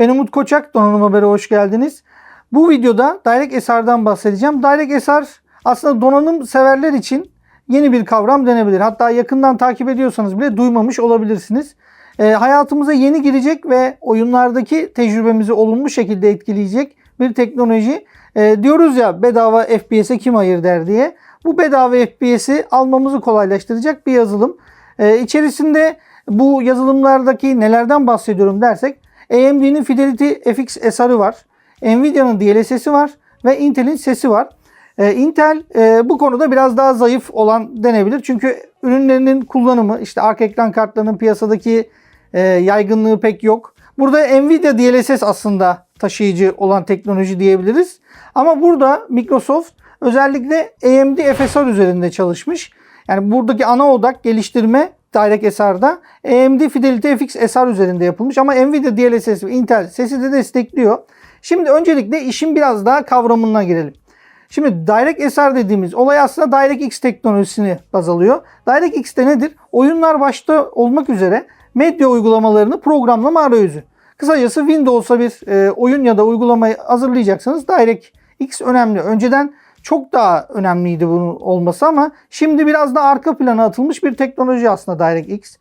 Ben Umut Koçak, Donanım Haber'e hoş geldiniz. Bu videoda Direct SR'dan bahsedeceğim. Direct SR aslında donanım severler için yeni bir kavram denebilir. Hatta yakından takip ediyorsanız bile duymamış olabilirsiniz. E, hayatımıza yeni girecek ve oyunlardaki tecrübemizi olumlu şekilde etkileyecek bir teknoloji. E, diyoruz ya bedava FPS'e kim hayır der diye. Bu bedava FPS'i almamızı kolaylaştıracak bir yazılım. E, içerisinde bu yazılımlardaki nelerden bahsediyorum dersek AMD'nin Fidelity FX SR'ı var. Nvidia'nın DLSS'i var ve Intel'in sesi var. Ee, Intel e, bu konuda biraz daha zayıf olan denebilir. Çünkü ürünlerinin kullanımı işte arka ekran kartlarının piyasadaki e, yaygınlığı pek yok. Burada Nvidia DLSS aslında taşıyıcı olan teknoloji diyebiliriz. Ama burada Microsoft özellikle AMD FSR üzerinde çalışmış. Yani buradaki ana odak geliştirme Direct SR'da AMD Fidelity FX SR üzerinde yapılmış ama Nvidia DLSS ve Intel sesi de destekliyor. Şimdi öncelikle işin biraz daha kavramına girelim. Şimdi Direct SR dediğimiz olay aslında DirectX teknolojisini baz alıyor. DirectX de nedir? Oyunlar başta olmak üzere medya uygulamalarını programlama arayüzü. Kısacası Windows'a bir e, oyun ya da uygulamayı hazırlayacaksanız DirectX önemli. Önceden çok daha önemliydi bunun olması ama şimdi biraz da arka plana atılmış bir teknoloji aslında DirectX.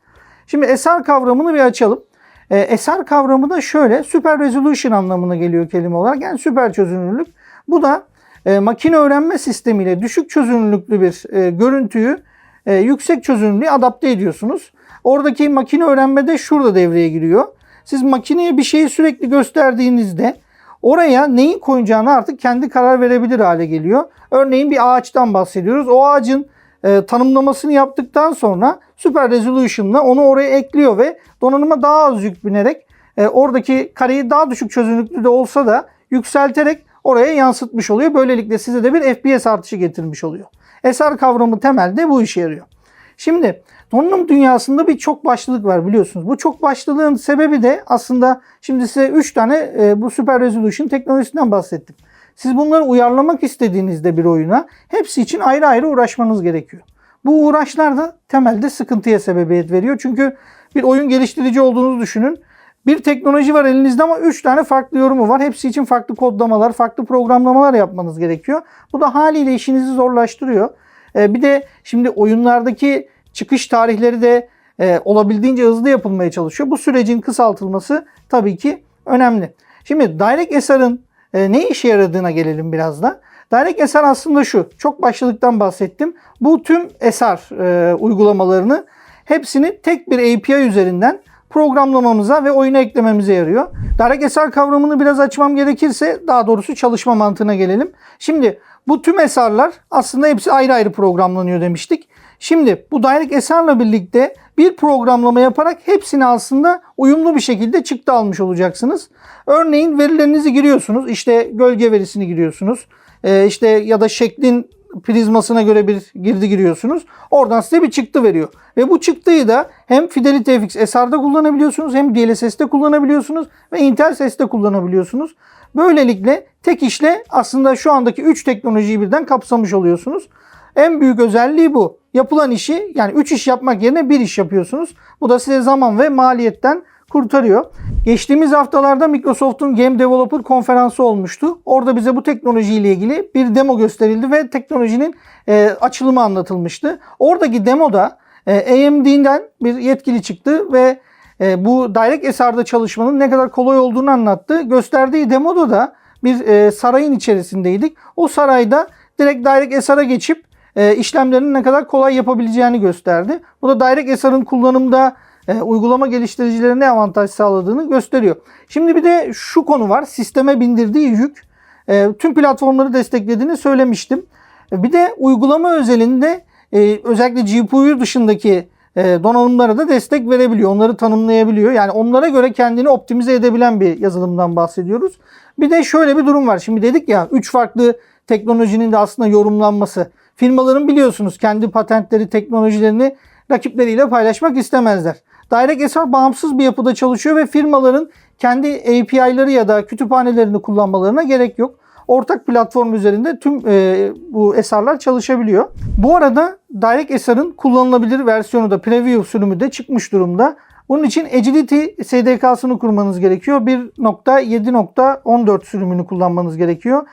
Şimdi SR kavramını bir açalım. E, SR kavramı da şöyle Super Resolution anlamına geliyor kelime olarak. Yani süper çözünürlük. Bu da e, makine öğrenme sistemiyle düşük çözünürlüklü bir e, görüntüyü e, yüksek çözünürlüğe adapte ediyorsunuz. Oradaki makine öğrenme de şurada devreye giriyor. Siz makineye bir şeyi sürekli gösterdiğinizde oraya neyin koyacağını artık kendi karar verebilir hale geliyor. Örneğin bir ağaçtan bahsediyoruz. O ağacın e, tanımlamasını yaptıktan sonra Super Resolution'la onu oraya ekliyor ve donanıma daha az yük binerek e, oradaki kareyi daha düşük çözünürlüklü de olsa da yükselterek oraya yansıtmış oluyor. Böylelikle size de bir FPS artışı getirmiş oluyor. SR kavramı temelde bu işe yarıyor. Şimdi donanım dünyasında bir çok başlılık var biliyorsunuz. Bu çok başlılığın sebebi de aslında şimdi size 3 tane e, bu Super Resolution teknolojisinden bahsettim. Siz bunları uyarlamak istediğinizde bir oyuna hepsi için ayrı ayrı uğraşmanız gerekiyor. Bu uğraşlar da temelde sıkıntıya sebebiyet veriyor. Çünkü bir oyun geliştirici olduğunuzu düşünün. Bir teknoloji var elinizde ama 3 tane farklı yorumu var. Hepsi için farklı kodlamalar, farklı programlamalar yapmanız gerekiyor. Bu da haliyle işinizi zorlaştırıyor. Ee, bir de şimdi oyunlardaki çıkış tarihleri de e, olabildiğince hızlı yapılmaya çalışıyor. Bu sürecin kısaltılması tabii ki önemli. Şimdi Direct SR'ın e, ne işe yaradığına gelelim biraz da. Direct SR aslında şu. Çok başlılıktan bahsettim. Bu tüm SR e, uygulamalarını hepsini tek bir API üzerinden programlamamıza ve oyuna eklememize yarıyor. Direct SR kavramını biraz açmam gerekirse daha doğrusu çalışma mantığına gelelim. Şimdi bu tüm SR'lar aslında hepsi ayrı ayrı programlanıyor demiştik. Şimdi bu Direct SR'la birlikte bir programlama yaparak hepsini aslında uyumlu bir şekilde çıktı almış olacaksınız. Örneğin verilerinizi giriyorsunuz. İşte gölge verisini giriyorsunuz. Ee, işte ya da şeklin prizmasına göre bir girdi giriyorsunuz. Oradan size bir çıktı veriyor. Ve bu çıktıyı da hem Fidelity FX SR'da kullanabiliyorsunuz hem DLSS'de kullanabiliyorsunuz ve Intel SS'de kullanabiliyorsunuz. Böylelikle tek işle aslında şu andaki 3 teknolojiyi birden kapsamış oluyorsunuz. En büyük özelliği bu. Yapılan işi yani 3 iş yapmak yerine bir iş yapıyorsunuz. Bu da size zaman ve maliyetten kurtarıyor. Geçtiğimiz haftalarda Microsoft'un Game Developer konferansı olmuştu. Orada bize bu teknolojiyle ilgili bir demo gösterildi ve teknolojinin e, açılımı anlatılmıştı. Oradaki demoda e, AMD'den bir yetkili çıktı ve e, bu Direct SR'da çalışmanın ne kadar kolay olduğunu anlattı. Gösterdiği demoda da bir e, sarayın içerisindeydik. O sarayda direkt Direct SR'a geçip e, işlemlerini ne kadar kolay yapabileceğini gösterdi. Bu da Direct SR'ın kullanımda e, uygulama geliştiricilerine ne avantaj sağladığını gösteriyor. Şimdi bir de şu konu var. Sisteme bindirdiği yük e, tüm platformları desteklediğini söylemiştim. E, bir de uygulama özelinde e, özellikle GPU dışındaki e, donanımlara da destek verebiliyor. Onları tanımlayabiliyor. Yani onlara göre kendini optimize edebilen bir yazılımdan bahsediyoruz. Bir de şöyle bir durum var. Şimdi dedik ya 3 farklı teknolojinin de aslında yorumlanması. Firmaların biliyorsunuz kendi patentleri, teknolojilerini rakipleriyle paylaşmak istemezler. Direct SR bağımsız bir yapıda çalışıyor ve firmaların kendi API'ları ya da kütüphanelerini kullanmalarına gerek yok. Ortak platform üzerinde tüm e, bu SR'lar çalışabiliyor. Bu arada Direct SR'ın kullanılabilir versiyonu da preview sürümü de çıkmış durumda. Bunun için Agility SDK'sını kurmanız gerekiyor. 1.7.14 sürümünü kullanmanız gerekiyor.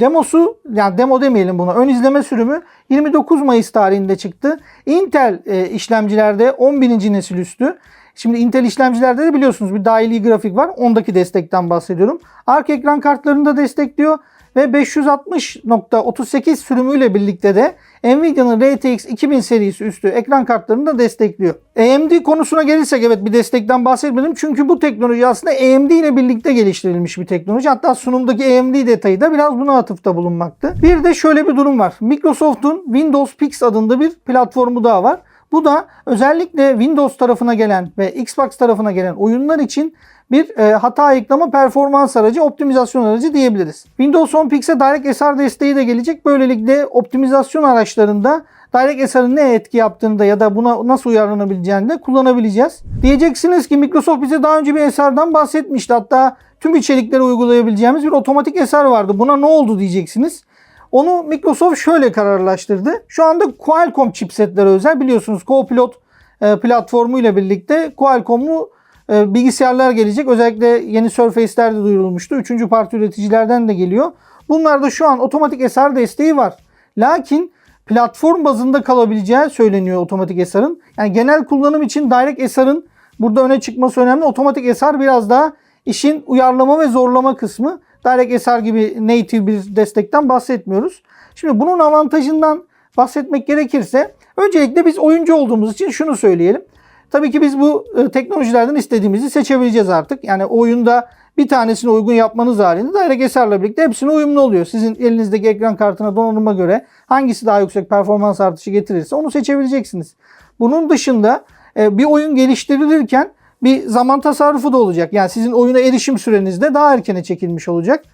Demosu yani demo demeyelim buna. Ön izleme sürümü 29 Mayıs tarihinde çıktı. Intel e, işlemcilerde 11. nesil üstü. Şimdi Intel işlemcilerde de biliyorsunuz bir dahili grafik var. Ondaki destekten bahsediyorum. Arka ekran kartlarını da destekliyor ve 560.38 sürümüyle birlikte de Nvidia'nın RTX 2000 serisi üstü ekran kartlarını da destekliyor. AMD konusuna gelirsek evet bir destekten bahsetmedim. Çünkü bu teknoloji aslında AMD ile birlikte geliştirilmiş bir teknoloji. Hatta sunumdaki AMD detayı da biraz buna atıfta bulunmaktı. Bir de şöyle bir durum var. Microsoft'un Windows Pix adında bir platformu daha var. Bu da özellikle Windows tarafına gelen ve Xbox tarafına gelen oyunlar için bir e, hata ayıklama performans aracı, optimizasyon aracı diyebiliriz. Windows 10 Pix'e DirectSR desteği de gelecek. Böylelikle optimizasyon araçlarında DirectSR'ın ne etki yaptığını da ya da buna nasıl uyarlanabileceğini de kullanabileceğiz. Diyeceksiniz ki Microsoft bize daha önce bir SR'dan bahsetmişti. Hatta tüm içerikleri uygulayabileceğimiz bir otomatik SR vardı. Buna ne oldu diyeceksiniz. Onu Microsoft şöyle kararlaştırdı. Şu anda Qualcomm chipsetlere özel biliyorsunuz Copilot e, platformu ile birlikte Qualcomm'lu e, bilgisayarlar gelecek. Özellikle yeni Surface'ler de duyurulmuştu. Üçüncü parti üreticilerden de geliyor. Bunlarda şu an otomatik SR desteği var. Lakin platform bazında kalabileceği söyleniyor otomatik SR'ın. Yani genel kullanım için Direct SR'ın burada öne çıkması önemli. Otomatik SR biraz daha işin uyarlama ve zorlama kısmı. Direct SR gibi native bir destekten bahsetmiyoruz. Şimdi bunun avantajından bahsetmek gerekirse öncelikle biz oyuncu olduğumuz için şunu söyleyelim. Tabii ki biz bu e, teknolojilerden istediğimizi seçebileceğiz artık. Yani oyunda bir tanesini uygun yapmanız halinde Direct SR'la birlikte hepsine uyumlu oluyor. Sizin elinizdeki ekran kartına donanıma göre hangisi daha yüksek performans artışı getirirse onu seçebileceksiniz. Bunun dışında e, bir oyun geliştirilirken bir zaman tasarrufu da olacak. Yani sizin oyuna erişim süreniz de daha erkene çekilmiş olacak.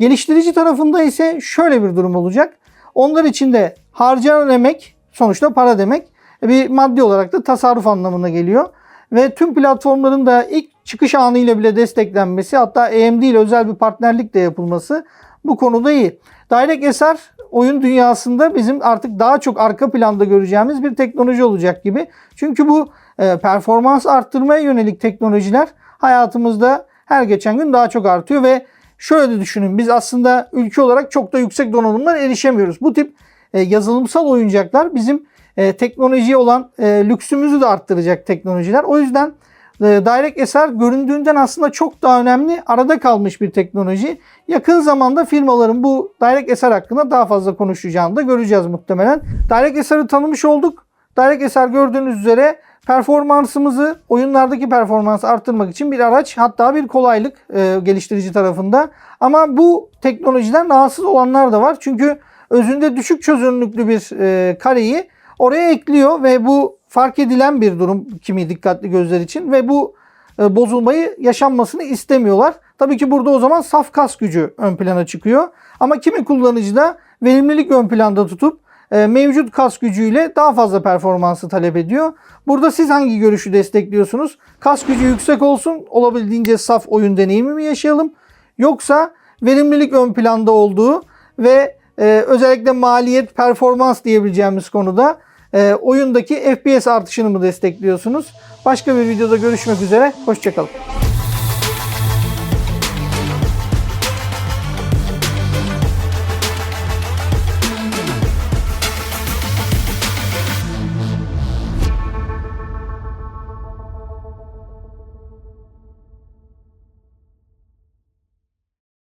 Geliştirici tarafında ise şöyle bir durum olacak. Onlar için de harcanan emek sonuçta para demek. Bir maddi olarak da tasarruf anlamına geliyor. Ve tüm platformların da ilk çıkış anıyla bile desteklenmesi hatta AMD ile özel bir partnerlik de yapılması bu konuda iyi. Direct SR oyun dünyasında bizim artık daha çok arka planda göreceğimiz bir teknoloji olacak gibi. Çünkü bu e, performans arttırmaya yönelik teknolojiler hayatımızda her geçen gün daha çok artıyor ve şöyle de düşünün biz aslında ülke olarak çok da yüksek donanımlara erişemiyoruz. Bu tip e, yazılımsal oyuncaklar bizim e, teknolojiye olan e, lüksümüzü de arttıracak teknolojiler. O yüzden Direct SR göründüğünden aslında çok daha önemli arada kalmış bir teknoloji. Yakın zamanda firmaların bu Direct SR hakkında daha fazla konuşacağını da göreceğiz muhtemelen. Direct SR'ı tanımış olduk. Direct SR gördüğünüz üzere performansımızı oyunlardaki performansı arttırmak için bir araç hatta bir kolaylık e, geliştirici tarafında. Ama bu teknolojiden rahatsız olanlar da var. Çünkü özünde düşük çözünürlüklü bir e, kareyi oraya ekliyor ve bu fark edilen bir durum kimi dikkatli gözler için ve bu e, bozulmayı yaşanmasını istemiyorlar. Tabii ki burada o zaman saf kas gücü ön plana çıkıyor. Ama kimi kullanıcı da verimlilik ön planda tutup e, mevcut kas gücüyle daha fazla performansı talep ediyor. Burada siz hangi görüşü destekliyorsunuz? Kas gücü yüksek olsun, olabildiğince saf oyun deneyimi mi yaşayalım? Yoksa verimlilik ön planda olduğu ve e, özellikle maliyet, performans diyebileceğimiz konuda e, oyundaki FPS artışını mı destekliyorsunuz? Başka bir videoda görüşmek üzere, hoşçakalın.